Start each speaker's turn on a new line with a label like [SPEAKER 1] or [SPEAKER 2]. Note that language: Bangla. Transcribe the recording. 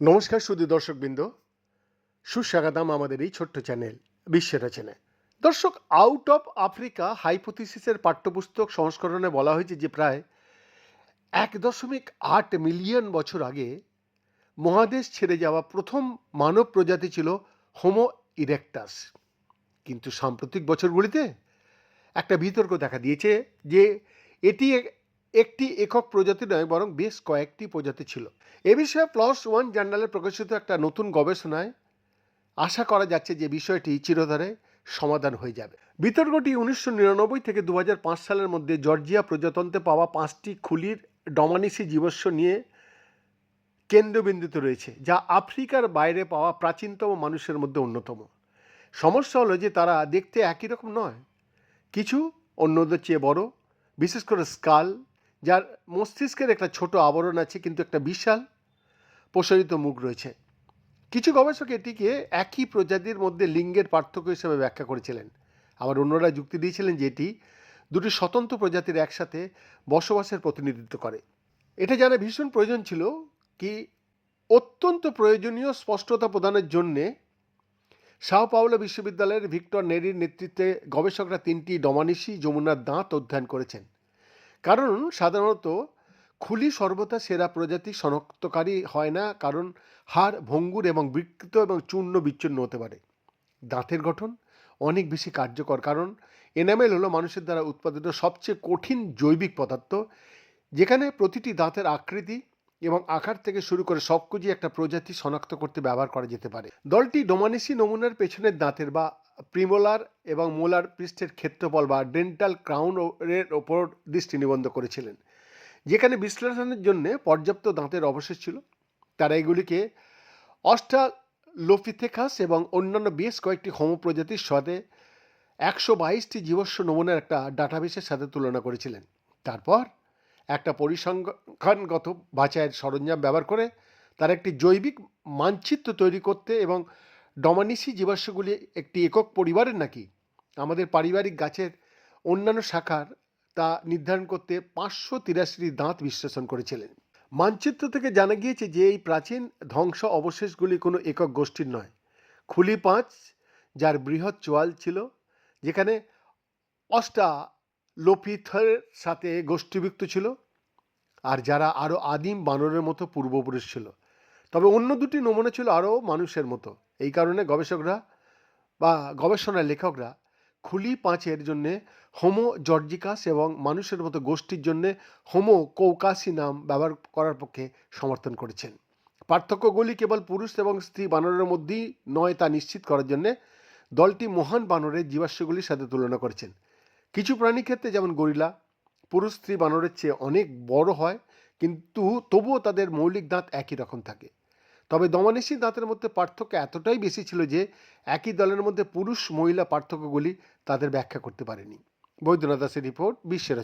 [SPEAKER 1] নমস্কার সুদী দর্শকবৃন্দ। সুস্বাগতম আমাদের এই ছোট্ট চ্যানেল, বিশ্বের চ্যানেল দর্শক আউট অফ আফ্রিকা হাইপোথিসিসের পাঠ্যপুস্তক সংস্করণে বলা হয়েছে যে প্রায় এক দশমিক আট মিলিয়ন বছর আগে মহাদেশ ছেড়ে যাওয়া প্রথম মানব প্রজাতি ছিল হোমো ইরেক্টাস কিন্তু সাম্প্রতিক বছরগুলিতে একটা বিতর্ক দেখা দিয়েছে যে এটি একটি একক প্রজাতি নয়, বরং বেশ কয়েকটি প্রজাতি ছিল। এ বিষয়ে প্লাস ওয়ান জার্নালে প্রকাশিত একটা নতুন গবেষণায় আশা করা যাচ্ছে যে বিষয়টি চিরতরে সমাধান হয়ে যাবে। বিতর্কটি উনিশশো নিরানব্বই থেকে দু হাজার পাঁচ সালের মধ্যে জর্জিয়া প্রজাতন্ত্রে পাওয়া পাঁচটি খুলির ডমানিসি জীবস্ব নিয়ে কেন্দ্রবিন্দুতে রয়েছে, যা আফ্রিকার বাইরে পাওয়া প্রাচীনতম মানুষের মধ্যে অন্যতম। সমস্যা হলো যে তারা দেখতে একই রকম নয়, কিছু অন্যদের চেয়ে বড় বিশেষ করে স্কাল, যার মস্তিষ্কের একটা ছোট আবরণ আছে, কিন্তু একটা বিশাল প্রসারিত মুখ রয়েছে। কিছু গবেষক এটিকে একই প্রজাতির মধ্যে লিঙ্গের পার্থক্য হিসেবে ব্যাখ্যা করেছিলেন। আবার অন্যরা যুক্তি দিয়েছিলেন যে এটি দুটি স্বতন্ত্র প্রজাতির একসাথে বসবাসের প্রতিনিধিত্ব করে। এটা জানা ভীষণ প্রয়োজন ছিল কি অত্যন্ত প্রয়োজনীয় স্পষ্টতা প্রদানের জন্যে সাও পাওলো বিশ্ববিদ্যালয়ের ভিক্টর নেরির নেতৃত্বে গবেষকরা তিনটি ডমানিসি যমুনার দাঁত অধ্যয়ন করেছেন। কারণ সাধারণত খুলি সর্বদা সেরা প্রজাতি শনাক্তকারী হয় না, কারণ হাড় ভঙ্গুর এবং বিকৃত এবং চূর্ণ বিচ্ছিন্ন হতে পারে। দাঁতের গঠন অনেক বেশি কার্যকর, কারণ এনামেল হলো মানুষের দ্বারা উৎপাদিত সবচেয়ে কঠিন জৈবিক পদার্থ, যেখানে প্রতিটি দাঁতের আকৃতি এবং আকার থেকে শুরু করে সবকিছু একটা প্রজাতি শনাক্ত করতে ব্যবহার করা যেতে পারে। দলটি ডোমানিসি নমুনার পেছনের দাঁতের বা প্রিমোলার এবং মোলার পৃষ্ঠের ক্ষেত্রফল বা ডেন্টাল ক্রাউন এর ওপর দৃষ্টি নিবন্ধ করেছিলেন। যেখানে বিশ্লেষণের জন্য পর্যাপ্ত দাঁতের অবশেষ ছিল। তারা এগুলিকে অস্ট্রালোপিথেকাস এবং অন্যান্য বেশ কয়েকটি হোমো প্রজাতির সাথে একশো বাইশটি জীবস্ব নমুনার একটা ডাটাবেসের সাথে তুলনা করেছিলেন। তারপর একটা পরিসংখ্যানগত বাছাইয়ের সরঞ্জাম ব্যবহার করে তার একটি জৈবিক মানচিত্র তৈরি করতে এবং ডমানিসি জীবাশ্মগুলি একটি একক পরিবারের নাকি? আমাদের পারিবারিক গাছের অন্যান্য শাখার তা নির্ধারণ করতে পাঁচশো তিরাশিটি দাঁত বিশ্লেষণ করেছিলেন। মানচিত্র থেকে জানা গিয়েছে যে এই প্রাচীন ধ্বংস অবশেষগুলি কোনো একক গোষ্ঠীর নয়। খুলি পাঁচ, যার বৃহৎ চোয়াল ছিল, যেখানে অষ্টা লোপিথের সাথে গোষ্ঠীভুক্ত ছিল আর যারা আরও আদিম বানরের মতো পূর্বপুরুষ ছিল। তবে অন্য দুটি নমুনা ছিল আরও মানুষের মতো। এই কারণে গবেষকরা বা গবেষণার লেখকরা খুলি পাঁচের জন্যে হোমো জর্জিকাস এবং মানুষের মতো গোষ্ঠীর জন্যে হোমো কৌকাসি নাম ব্যবহার করার পক্ষে সমর্থন করেছেন। পার্থক্যগুলি কেবল পুরুষ এবং স্ত্রী বানরের মধ্যেই নয় তা নিশ্চিত করার জন্যে দলটি মহান বানরের জীবাশ্মগুলির সাথে তুলনা করেছেন। কিছু প্রাণী ক্ষেত্রে যেমন গরিলা, পুরুষ স্ত্রী বানরের চেয়ে অনেক বড় হয়, কিন্তু তবুও তাদের মৌলিক দাঁত একই রকম থাকে। তবে দমানিসি দাঁতের মধ্যে পার্থক্য এতটাই বেশি ছিল যে, একই দলের মধ্যে পুরুষ মহিলা পার্থক্যগুলি তাদের ব্যাখ্যা করতে পারেনি। বৈদ্যনাথ দাসের রিপোর্ট, বিশ্বের